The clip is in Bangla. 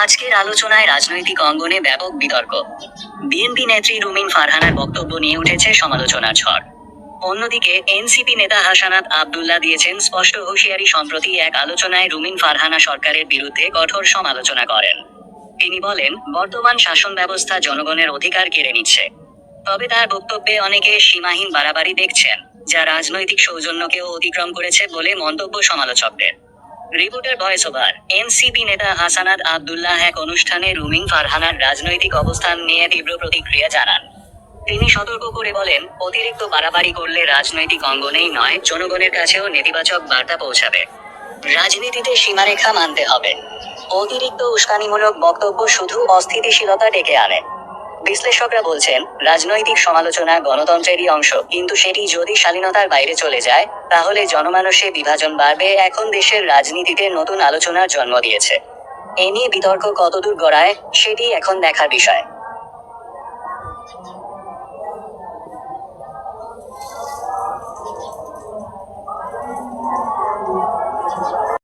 আজকের আলোচনায় রাজনৈতিক অঙ্গনে ব্যাপক বিতর্ক। বিএনপি নেত্রী রুমিন ফারহানার বক্তব্য নিয়ে উঠেছে সমালোচনার ঝড়। অন্যদিকে এনসিপি নেতা হাসানাত আবদুল্লাহ দিয়েছেন স্পষ্ট হুঁশিয়ারি সম্প্রতি এক আলোচনায় রুমিন ফারহানা সরকারের বিরুদ্ধে কঠোর সমালোচনা করেন। তিনি বলেন, বর্তমান শাসন ব্যবস্থা জনগণের অধিকার কেড়ে নিচ্ছে। তবে তার বক্তব্যে অনেকে সীমাহীন বাড়াবাড়ি দেখছেন, যা রাজনৈতিক সৌজন্যকেও অতিক্রম করেছে বলে মন্তব্য সমালোচকদের। Reporter voice over. এনসিপি নেতা হাসানাত আবদুল্লাহ এক অনুষ্ঠানে রুমিন ফারহানার রাজনৈতিক অবস্থান নিয়ে তীব্র প্রতিক্রিয়া জানান। তিনি সতর্ক করে বলেন, অতিরিক্ত বাড়াবাড়ি করলে রাজনৈতিক অঙ্গনেই নয়, জনগণের কাছেও নেতিবাচক বার্তা পৌঁছাবে। রাজনীতিতে সীমারেখা মানতে হবে। অতিরিক্ত উস্কানিমূলক বক্তব্য শুধু অস্থিতিশীলতা ডেকে আনে। বিশ্লেষকরা বলছেন, রাজনৈতিক সমালোচনা গণতন্ত্রেরই অংশ। কিন্তু সেটি যদি শালীনতার বাইরে চলে যায়, তাহলে জনমানসে বিভাজন বাড়বে। এখন দেশের রাজনীতিতে নতুন আলোচনার জন্ম দিয়েছে। এ নিয়ে বিতর্ক কতদূর গড়ায়, সেটি এখন দেখার বিষয়।